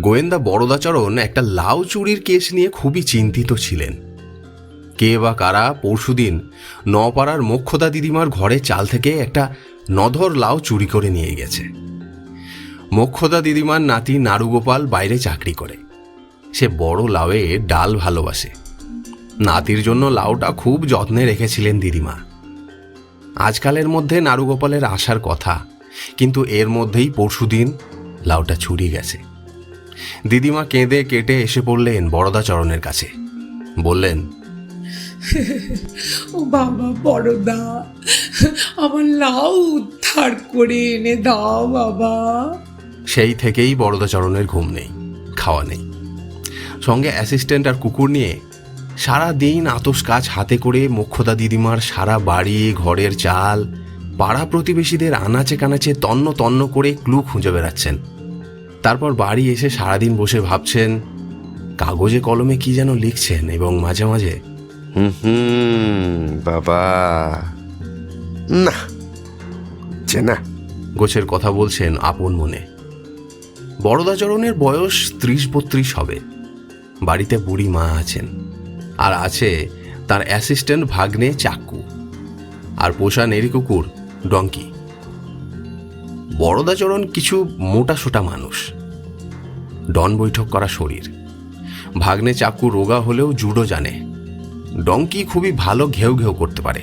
গোয়েন্দা বড়দাচরণ একটা লাউ চুরির কেস নিয়ে খুবই চিন্তিত ছিলেন। কে বা কারা পরশুদিন নপাড়ার মোক্ষদা দিদিমার ঘরে চাল থেকে একটা নধর লাউ চুরি করে নিয়ে গেছে। মোক্ষদা দিদিমার নাতি নাড়ুগোপাল বাইরে চাকরি করে। সে বড় লাউয়ে ডাল ভালোবাসে। নাতির জন্য লাউটা খুব যত্নে রেখেছিলেন দিদিমা। আজকালের মধ্যে নাড়ুগোপালের আসার কথা, কিন্তু এর মধ্যেই পরশুদিন লাউটা ছুরি গেছে। দিদিমা কেঁদে কেটে এসে পড়লেন বড়দাচরণের কাছে। বললেন ও বাবা বড়দা আমার লাউ উদ্ধার করে এনে দাও বাবা। সেই থেকেই বড়দাচরণের ঘুম নেই খাওয়া নেই। সঙ্গে অ্যাসিস্ট্যান্ট আর কুকুর নিয়ে সারা দিন আতস কাজ হাতে করে মুখ্যদা দিদিমার সারা বাড়ি ঘরের চাল পাড়া প্রতিবেশীদের আনাচে কানাচে তন্ন তন্ন করে ক্লু খুঁজে বেড়াচ্ছেন। তারপর বাড়ি এসে সারাদিন বসে ভাবছেন কাগজে কলমে কি যেন লিখছেন এবং মাঝে মাঝে হুম হুম বাবা। না যে না। গোছের কথা বলছেন আপন মনে। বড়দাচরণের বয়স ত্রিশ বত্রিশ হবে। বাড়িতে বুড়ি মা আছেন। আর আছে তার অ্যাসিস্ট্যান্ট ভাগ্নে চাকু। আর পোষা নেরি কুকুর ডঙ্কি। বড়দাচরণ কিছু মোটা সোটা মানুষ। ডন বৈঠক করা শরীর। ভাগ্নে চাকু রোগা হলেও জুডো জানে। ডঙ্কি খুবই ভালো ঘেউ ঘেউ করতে পারে।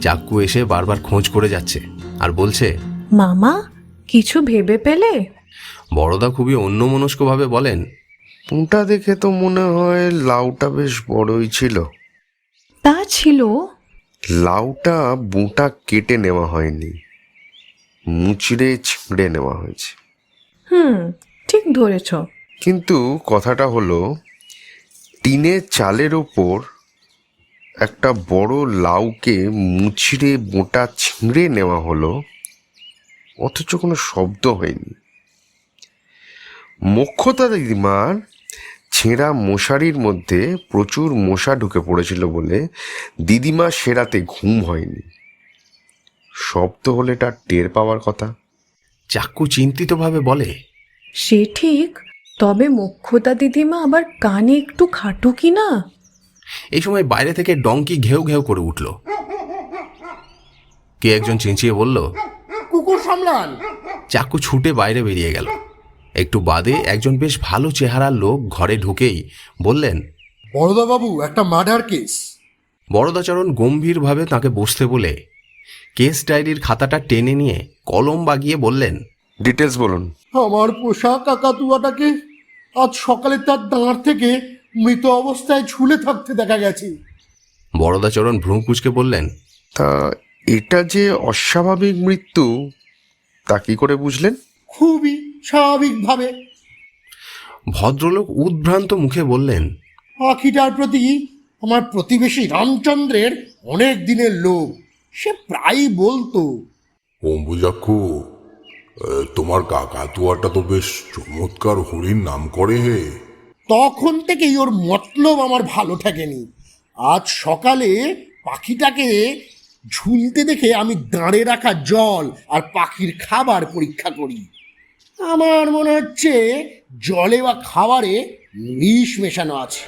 চাকু এসে বারবার খোঁজ করে যাচ্ছে আর বলছে মামা কিছু ভেবে পেলে? বড়দা খুবই অন্যমনস্কভাবে বলেন ওটা দেখে তো মনে হয় লাউটা বেশ বড়ই ছিল। তা ছিল? লাউটা বুটা কেটে নেওয়া হয়নি। মুচড়ে ছিঁড়ে নেওয়া হয়েছে। হুম ঠিক ধরেছ। কিন্তু কথাটা হলো টিনের চালের ওপর একটা বড় লাউকে মুচড়ে বোটা ছিঁড়ে নেওয়া হলো অথচ কোনো শব্দ হয়নি। মোক্ষতা দিদিমার ছেঁড়া মশারির মধ্যে প্রচুর মশা ঢুকে পড়েছিল বলে দিদিমা সেরাতে ঘুম হয়নি। শব্দ হলে তার টের পাওয়ার কথা। চাক্কু চিন্তিতভাবে বলে সে ঠিক তবে মুখ্যতা দিদিমা আবার কানে একটু খাটু কি না? এই সময় বাইরে থেকে ডঙ্কি ঘেউ ঘেউ করে উঠল। কে একজন চেঁচিয়ে বলল কুকুর সামলান। চাকু ছুটে বাইরে বেরিয়ে গেল। একটু বাদে একজন বেশ ভালো চেহারার লোক ঘরে ঢুকেই বললেন বড়দাবাবু একটা মার্ডার কেস। বড়দাচরণ গম্ভীরভাবে তাকে বসতে বলে কেস ডায়েরির খাতাটা টেনে নিয়ে কলম বাগিয়ে বললেন ডিটেলস বলুন। আমার পোষা কাকাতুয়াটাকে আজ সকালে তার দাঁড় থেকে মৃত অবস্থায় ঝুলে থাকতে দেখা গেছে। বরদাচরণ ভ্রু কুচকে বললেন তা এটা যে অস্বাভাবিক মৃত্যু তা কি করে বুঝলেন? খুবই স্বাভাবিকভাবে। ভদ্রলোক উদ্ভ্রান্ত মুখে বললেন পাখিটার প্রতি আমার প্রতিবেশী রামচন্দ্রের অনেক দিনের লোভ। সে প্রায়ই বলতো অম্বুজাক্ষু তোমার কাকাতুয়াটা তো বেশ চমৎকার হরিণ নাম করে হে। তখন থেকেই ওর মতলব আমার ভালো ঠেকেনি। আজ সকালে পাখিটাকে ঝুলতে দেখে আমি দাঁড়ে রাখা জল আর পাখির খাবার পরীক্ষা করি। আমার মনে হচ্ছে জলে বা খাবারে বিষ মেশানো আছে।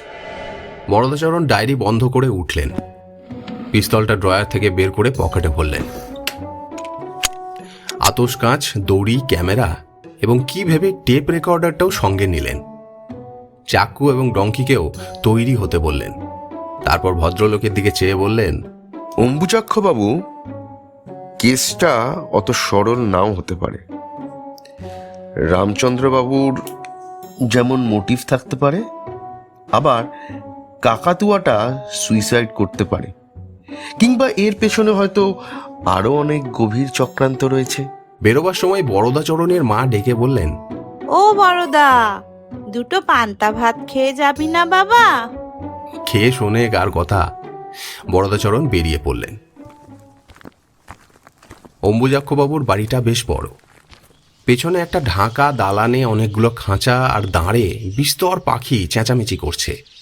বড়দাচরণ ডায়েরি বন্ধ করে উঠলেন। পিস্তলটা ড্রয়ার থেকে বের করে পকেটে ভরলেন। আতস কাঁচ, দড়ি, ক্যামেরা এবং কি ভেবে টেপ রেকর্ডারটাও সঙ্গে নিলেন। চাকু এবং ডঙ্কিকেও তৈরি হতে বললেন। তারপর ভদ্রলোকের দিকে চেয়ে বললেন অম্বুজাক্ষ বাবু কেসটা অত সরল নাও হতে পারে। রামচন্দ্রবাবুর যেমন মোটিভ থাকতে পারে, আবার কাকাতুয়াটা সুইসাইড করতে পারে। কিংবা এর পেছনে হয়তো আরও অনেক গভীর চক্রান্ত রয়েছে। বেরোবার সময় বড়দাচরণের মা ডেকে বললেন ও বড়দা দুটো পান্তা ভাত খেয়ে যাবি না বাবা? খেয়ে শোনে কার কথা। বড়দাচরণ বেরিয়ে পড়লেন। অম্বুজাক্ষবাবুর বাড়িটা বেশ বড়। পেছনে একটা ঢাকা দালানে অনেকগুলো খাঁচা আর দাঁড়ে বিস্তর পাখি চেঁচামেচি করছে।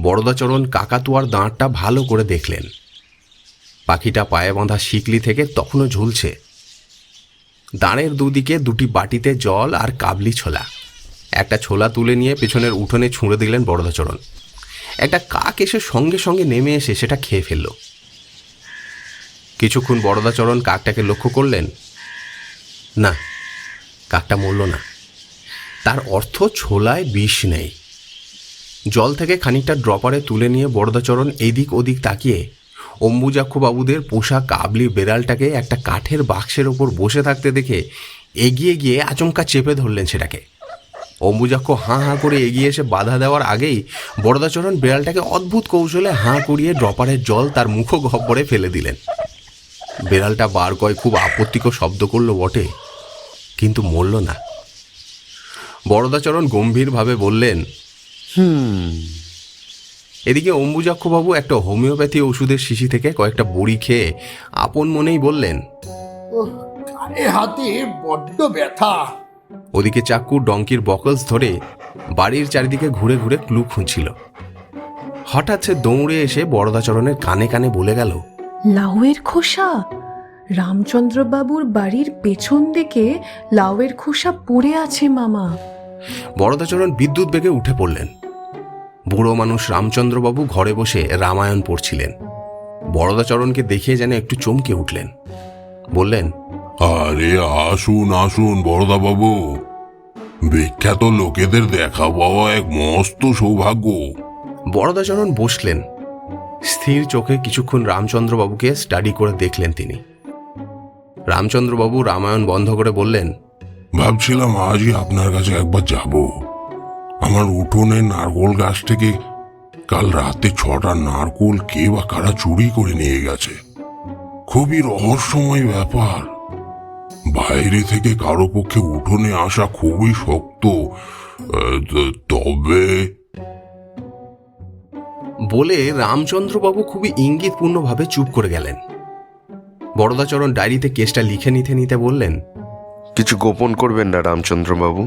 বড়দাচরণ কাকাতুয়ার দাঁড়টা ভালো করে দেখলেন। পাখিটা পায়ে বাঁধা শিকলি থেকে তখনও ঝুলছে। দাঁড়ের দুদিকে দুটি বাটিতে জল আর কাবলি ছোলা। একটা ছোলা তুলে নিয়ে পেছনের উঠোনে ছুঁড়ে দিলেন বড়দাচরণ। একটা কাক এসে সঙ্গে সঙ্গে নেমে এসে সেটা খেয়ে ফেলল। কিছুক্ষণ বড়দাচরণ কাকটাকে লক্ষ্য করলেন। না, কাকটা মরল না। তার অর্থ ছোলায় বিষ নেই। জল থেকে খানিকটা ড্রপারে তুলে নিয়ে বড়দাচরণ এদিক ওদিক তাকিয়ে। অম্বুজাক্ষ বাবুদের পোষা কাবলি বেড়ালটাকে একটা কাঠের বাক্সের ওপর বসে থাকতে দেখে এগিয়ে গিয়ে আচমকা চেপে ধরলেন সেটাকে। অম্বুজাক্ষ হাঁ হাঁ করে এগিয়ে এসে বাধা দেওয়ার আগেই বড়দাচরণ বেড়ালটাকে অদ্ভুত কৌশলে হাঁ করিয়ে ড্রপারের জল তার মুখ গহ্বরে ফেলে দিলেন। বেড়ালটা বার কয় খুব আপত্তিকর শব্দ করল বটে, কিন্তু মরল না। বড়দাচরণ গম্ভীরভাবে বললেন হুম। এদিকে অম্বুজাক্ষবাবু একটা হোমিওপ্যাথি ওষুধের শিশি থেকে কয়েকটা বড়ি খেয়ে আপন মনেই বললেন ওহ, গায়ে হাতে বড্ড ব্যথা। ওদিকে চাকু ডঙ্কির বকলস ধরে বাড়ির চারিদিকে ঘুরে ঘুরে ক্লু খুঁজছিল। হঠাৎ সে দৌড়ে এসে বড়দাচরণের কানে কানে বলে গেল লাউয়ের খোসা? রামচন্দ্রবাবুর বাড়ির পেছন দিকে লাউয়ের খোসা পড়ে আছে মামা। বড়দাচরণ বিদ্যুৎ বেগে উঠে পড়লেন। বুড়ো মানুষ রামচন্দ্রবাবু ঘরে বসে রামায়ণ পড়ছিলেন। বরদাচরণকে দেখে যেন একটু চমকে উঠলেন। বললেন আরে আসুন আসুন বড়দা বাবু বিখ্যাত লোকেদের দেখা পাওয়া এক মস্ত সৌভাগ্য। বরদাচরণ বসলেন। স্থির চোখে কিছুক্ষণ রামচন্দ্রবাবুকে স্টাডি করে দেখলেন তিনি। রামচন্দ্রবাবু রামায়ণ বন্ধ করে বললেন ভাবছিলাম আজই আপনার কাছে একবার যাব। আমার উঠোনে নারকোল গাছ থেকে কাল রাতে ছটা নারকোল কে বা কারা চুরি করে নিয়ে গেছে। খুবই রহস্যময় ব্যাপার। বাইরে থেকে কারও পক্ষে উঠোনে আসা খুবই শক্ত। তবে বলে রামচন্দ্রবাবু খুবই ইঙ্গিতপূর্ণভাবে চুপ করে গেলেন। বড়দাচরণ ডায়েরিতে কেসটা লিখে নিতে নিতে বললেন কিছু গোপন করবেন না রামচন্দ্রবাবু?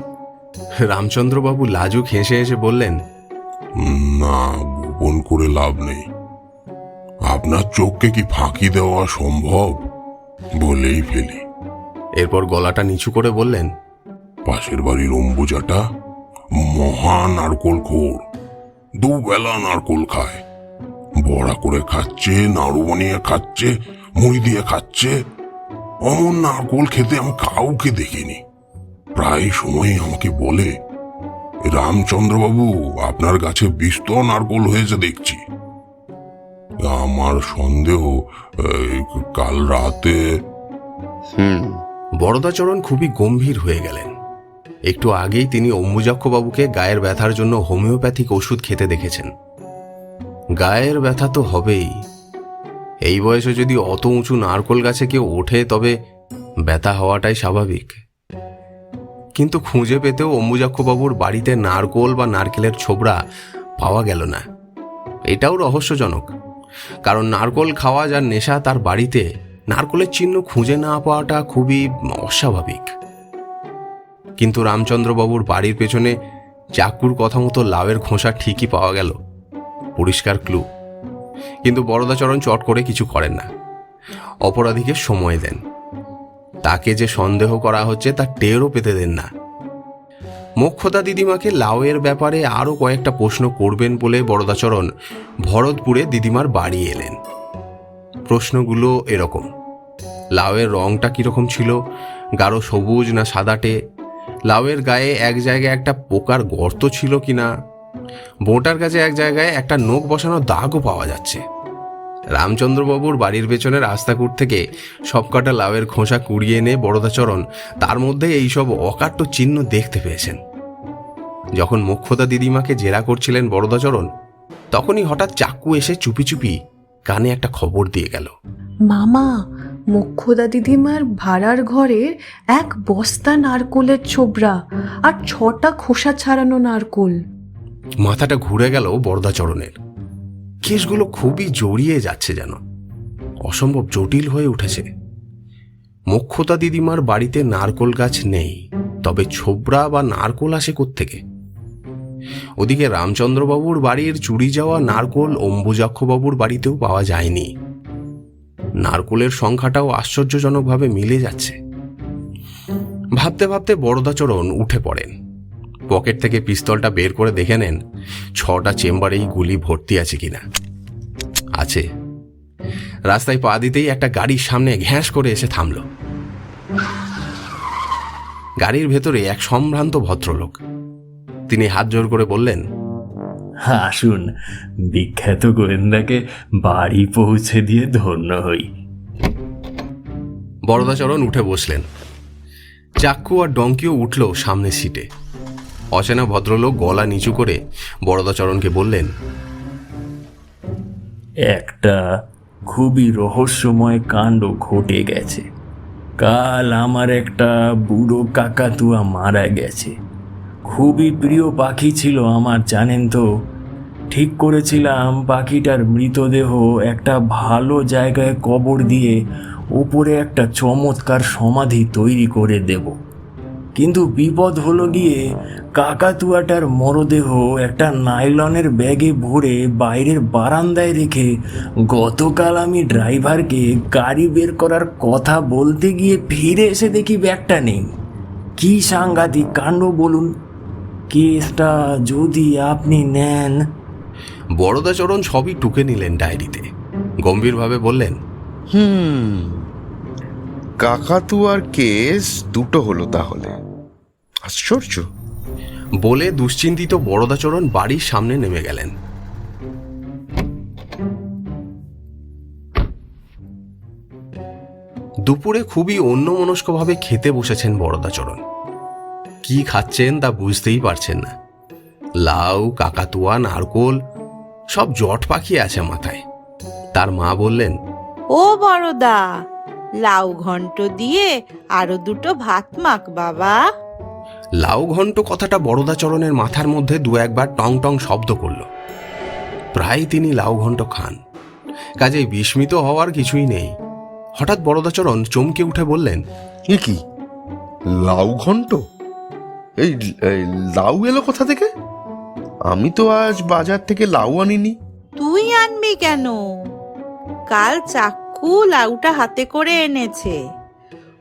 রামচন্দ্রবাবু লাজুক হেসে হেসে বললেন না গোপন করে লাভ নেই। আপনার চোখকে কি ফাঁকি দেওয়া সম্ভব? বলেই ফেলি। এরপর গলাটা নিচু করে বললেন পাশের বাড়ির অম্বুজাটা মহা নারকোল খোর দুবেলা নারকোল খায়। বড়া করে খাচ্ছে নাড়ু বানিয়ে খাচ্ছে মুড়ি দিয়ে খাচ্ছে। অমন নারকোল খেতে আমি কাউকে দেখিনি। প্রায় সময় আমাকে বলে, রামচন্দ্রবাবু, আপনার গাছে বিস্তর নারকোল হয়েছে দেখছি। আমার সন্দেহ কাল রাতে হুম, বরদাচরণ খুবই গম্ভীর হয়ে গেলেন। একটু আগেই তিনি অম্বুজাক্ষবাবুকে গায়ের ব্যথার জন্য হোমিওপ্যাথিক ওষুধ খেতে দেখেছেন। গায়ের ব্যথা তো হবেই। এই বয়সে যদি অত উঁচু নারকোল গাছে কেউ ওঠে, তবে ব্যথা হওয়াটাই স্বাভাবিক। কিন্তু খুঁজে পেতেও অম্বুজাক্ষবাবুর বাড়িতে নারকোল বা নারকেলের ছোবড়া পাওয়া গেল না। এটাও রহস্যজনক। কারণ নারকোল খাওয়া যার নেশা তার বাড়িতে, নারকোলের চিহ্ন খুঁজে না পাওয়াটা খুবই অস্বাভাবিক। কিন্তু রামচন্দ্রবাবুর বাড়ির পেছনে চাকুর কথা মতো লাউয়ের খোসা ঠিকই পাওয়া গেল। পরিষ্কার ক্লু। কিন্তু বরদাচরণ চট করে কিছু করেন না। অপরাধীকে সময় দেন। তাকে যে সন্দেহ করা হচ্ছে তা টেরও পেতে দেন না। মোক্ষদা দিদিমাকে লাউয়ের ব্যাপারে আরও কয়েকটা প্রশ্ন করবেন বলে বরদাচরণ ভরতপুরে দিদিমার বাড়ি এলেন। প্রশ্নগুলো এরকম, লাউয়ের রংটা কীরকম ছিল, গাঢ় সবুজ না সাদাটে, লাউয়ের গায়ে এক জায়গায় একটা পোকার গর্ত ছিল কিনা, বোটার কাছে এক জায়গায় একটা নোক বসানো দাগও পাওয়া যাচ্ছে। রামচন্দ্রবাবুর বাড়ির পেছনের রাস্তাকুট থেকে সবকটা লাউয়ের খোসা কুড়িয়ে এনে বড়দাচরণ তার মধ্যে এইসব অকাট্য চিহ্ন দেখতে পেয়েছেন। যখন মোক্ষদা দিদিমাকে জেরা করছিলেন বড়দাচরণ তখনই হঠাৎ চাকু এসে চুপি চুপি কানে একটা খবর দিয়ে গেল। মামা মোক্ষদা দিদিমার ভাড়ার ঘরের এক বস্তা নারকোলের ছোবড়া আর ছটা খোসা ছাড়ানো নারকোল। মাথাটা ঘুরে গেল বরদাচরণের কেসগুলো খুবই জড়িয়ে যাচ্ছে যেন। অসম্ভব জটিল হয়ে উঠেছে। মোক্ষতা দিদিমার বাড়িতে নারকোল গাছ নেই, তবে ছোবড়া বা নারকোল আসে থেকে ওদিকে রামচন্দ্রবাবুর বাড়ির চুরি যাওয়া নারকোল অম্বুজাক্ষবাবুর বাড়িতেও পাওয়া যায়নি। নারকোলের সংখ্যাটাও আশ্চর্যজনকভাবে মিলে যাচ্ছে। ভাবতে ভাবতে বড়দাচরণ উঠে পড়েন। পকেট থেকে পিস্তলটা বের করে দেখে নেন ছটা চেম্বারেই গুলি ভর্তি আছে কিনা। আছে। রাস্তায় পা দিতেই একটা গাড়ির সামনে ঘ্যাঁস করে এসে থামল। গাড়ির ভেতরে এক সম্ভ্রান্ত ভদ্রলোক। তিনি হাত জোর করে বললেন আসুন বিখ্যাত গোয়েন্দাকে বাড়ি পৌঁছে দিয়ে ধন্য হই। বরদাচরণ উঠে বসলেন। চাক্কু আর ডঙ্কিও উঠল সামনের সিটে। অচেনা ভদ্রলোক গলা নিচু করে বরদাচরণকে বললেন, একটা খুবই রহস্যময় কাণ্ড ঘটে গেছে। কাল আমার একটা বুড়ো কাকাতুয়া মারা গেছে। খুবই প্রিয় পাখি ছিল আমার, জানেন তো? ঠিক করেছিলাম পাখিটার মৃতদেহ একটা ভালো জায়গায় কবর দিয়ে উপরে একটা চমৎকার সমাধি তৈরি করে দেব। কিন্তু বিপদ হলো গিয়ে কাকাতুয়াটার মরদেহ একটা নাইলনের ব্যাগে ভরে বাইরের বারান্দায় রেখে গতকাল আমি ড্রাইভারকে গাড়ি বের করার কথা বলতে গিয়ে ফিরে এসে দেখি ব্যাগটা নেই। কি সাংঘাতিক কাণ্ড বলুন? কেসটা যদি আপনি নেন। বরদাচরণ সবই টুকে নিলেন ডায়েরিতে। গম্ভীরভাবে বললেন হুম কাকাতুয়ার কেস দুটো হলো তাহলে। আশ্চর্য। বলে দুশ্চিন্তিত বড়দাচরণ বাড়ির সামনে নেমে গেলেন। দুপুরে খুবই অন্যমনস্কভাবে খেতে বসেছেন বড়দাচরণ। কি খাচ্ছেন তা বুঝতেই পারছেন না। লাউ, কাকাতুয়া, নারকোল সব জট পাখি আছে মাথায়। তার মা বললেন, ও বড়দা লাউ ঘন্ট দিয়ে আরও দুটো ভাত মাখ বাবা। লাউ ঘন্ট কথাটা বড়দাচরণের মাথার মধ্যে দু একবার টং টং শব্দ করল। প্রায় তিনি লাউ ঘন্ট খান। কাজেই বিস্মিত হওয়ার কিছুই নেই। হঠাৎ বড়দাচরণ চমকে উঠে বললেন এ কি? লাউ ঘন্ট? এই এই লাউ এলো কোথা থেকে? আমি তো আজ বাজার থেকে লাউ আনিনি। তুই আনবি কেন? কাল চাক্কু লাউটা হাতে করে এনেছে।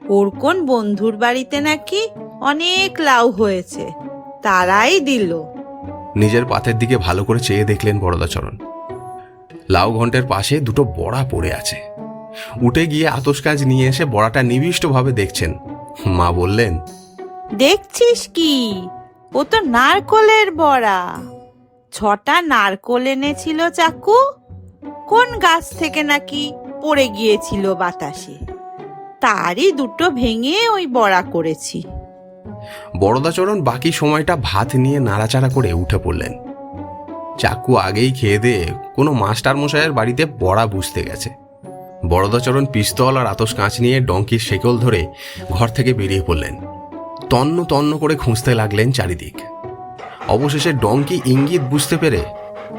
ওর কোন বন্ধুর বাড়িতে নাকি অনেক লাউ হয়েছে। তারাই দিল। নিজের পাতের দিকে ভালো করে চেয়ে দেখলেন বড়দাচরণ লাউ ঘন্টের পাশে দুটো বড়া পড়ে আছে। উঠে গিয়ে আতস কাজ নিয়ে এসে বড়াটা নিবিষ্টভাবে দেখছেন। মা বললেন দেখছিস কি? ও তো নারকলের বড়া। ছটা নারকল এনেছিল চাকু? কোন গাছ থেকে নাকি পড়ে গিয়েছিল বাতাসে। তারই দুটো ভেঙে ওই বড়া করেছি। বড়দাচরণ বাকি সময়টা ভাত নিয়ে নাড়াচাড়া করে উঠে পড়লেন। চাকু আগেই খেয়ে দিয়ে কোনো মাস্টার মশাইয়ের বাড়িতে বড়া বুঝতে গেছে। বড়দাচরণ পিস্তল আর আতস কাঁচ নিয়ে ডঙ্কির শেকল ধরে ঘর থেকে বেরিয়ে পড়লেন। তন্ন তন্ন করে খুঁজতে লাগলেন চারিদিক। অবশেষে ডঙ্কি ইঙ্গিত বুঝতে পেরে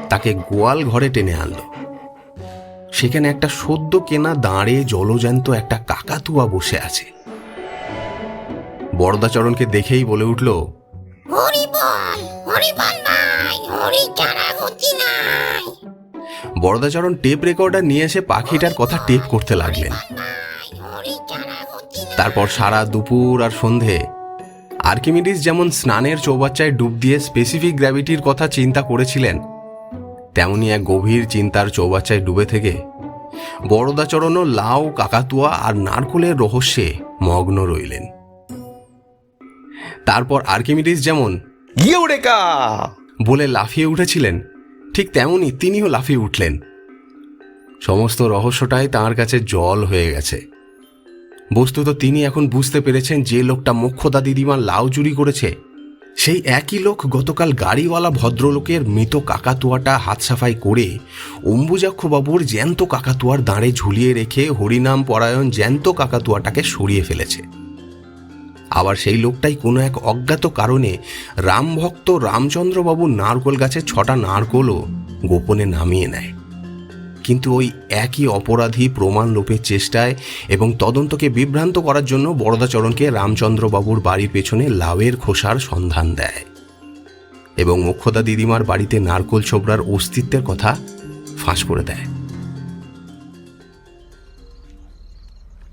তাকে গোয়াল ঘরে টেনে আনলো। সেখানে একটা সদ্য কেনা দাঁড়ে জলজ্যান্ত একটা কাকাতুয়া বসে আছে। বরদাচরণকে দেখেই বলে উঠল বরদাচরণ টেপ রেকর্ডার নিয়ে এসে পাখিটার কথা টেপ করতে লাগলেন। তারপর সারা দুপুর আর সন্ধে আর্কিমিডিস যেমন স্নানের চৌবাচ্চায় ডুব দিয়ে স্পেসিফিক গ্র্যাভিটির কথা চিন্তা করেছিলেন তেমনি এক গভীর চিন্তার চৌবাচ্চায় ডুবে থেকে বড়দাচরণও লাউ কাকাতুয়া আর নারকোলের রহস্যে মগ্ন রইলেন। তারপর আর্কিমিডিস যেমন বলে লাফিয়ে উঠেছিলেন ঠিক তেমনি তিনিও লাফিয়ে উঠলেন। সমস্ত রহস্যটাই তাঁর কাছে জল হয়ে গেছে। বস্তুত তিনি এখন বুঝতে পেরেছেন যে লোকটা মোক্ষদা দিদিমার লাউ চুরি করেছে সেই একই লোক গতকাল গাড়িওয়ালা ভদ্রলোকের মৃত কাকাতুয়াটা হাত সাফাই করে অম্বুজাক্ষবাবুর জ্যান্ত কাকাতুয়ার দাঁড়ে ঝুলিয়ে রেখে হরিনাম পরায়ণ জ্যান্ত কাকাতুয়াটাকে সরিয়ে ফেলেছে। আবার সেই লোকটাই কোনো এক অজ্ঞাত কারণে রামভক্ত রামচন্দ্রবাবুর নারকোল গাছে ছটা নারকোলও গোপনে নামিয়ে নেয়। কিন্তু ওই একই অপরাধী প্রমাণ লোপের চেষ্টায় এবং তদন্তকে বিভ্রান্ত করার জন্য বরদাচরণকে রামচন্দ্রবাবুর বাড়ির পেছনে লাউয়ের খোসার সন্ধান দেয়। এবং মোক্ষদা দিদিমার বাড়িতে নারকোল ছোবড়ার অস্তিত্বের কথা ফাঁস করে দেয়।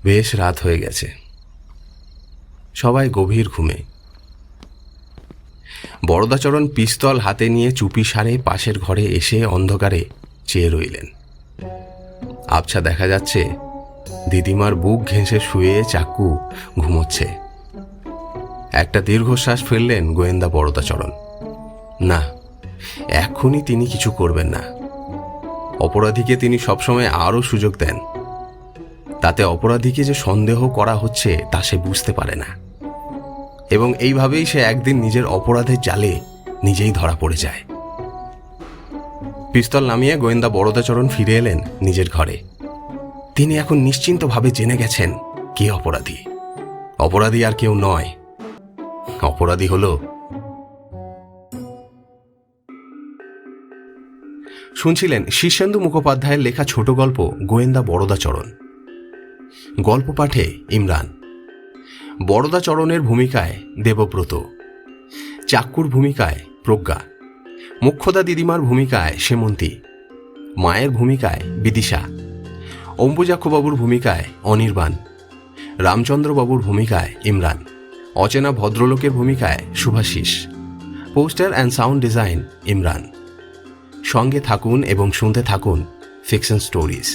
বেশ রাত হয়ে গেছে। সবাই গভীর ঘুমে। বরদাচরণ পিস্তল হাতে নিয়ে চুপি সারে পাশের ঘরে এসে অন্ধকারে চেয়ে রইলেন। আবছা দেখা যাচ্ছে দিদিমার বুক ঘেঁষে শুয়ে চাকু ঘুমোচ্ছে। একটা দীর্ঘশ্বাস ফেললেন গোয়েন্দা বরদাচরণ। না, এখনই তিনি কিছু করবেন না। অপরাধীকে তিনি সবসময় আরও সুযোগ দেন। তাতে অপরাধীকে যে সন্দেহ করা হচ্ছে তা সে বুঝতে পারে না। এবং এইভাবেই সে একদিন নিজের অপরাধের জালে নিজেই ধরা পড়ে যায়। পিস্তল নামিয়ে গোয়েন্দা বরদাচরণ ফিরে এলেন নিজের ঘরে। তিনি এখন নিশ্চিন্তভাবে জেনে গেছেন কে অপরাধী। অপরাধী আর কেউ নয়। অপরাধী হলো শুনছিলেন শীর্ষেন্দু মুখোপাধ্যায়ের লেখা ছোট গল্প গোয়েন্দা বরদাচরণ। গল্প পাঠে ইমরান। বরদাচরণের ভূমিকায় দেবব্রত। চাক্কুর ভূমিকায় প্রজ্ঞা। মুখ্যদা দিদিমার ভূমিকায় সেমন্তী মায়ের ভূমিকায় বিদিশা, অম্বুজাক্ষবাবুর ভূমিকায় অনির্বাণ, রামচন্দ্রবাবুর ভূমিকায় ইমরান, অচেনা ভদ্রলোকের ভূমিকায় Subhashis, poster and sound design Imran. সঙ্গে থাকুন এবং শুনতে থাকুন ফিকশন স্টোরিজ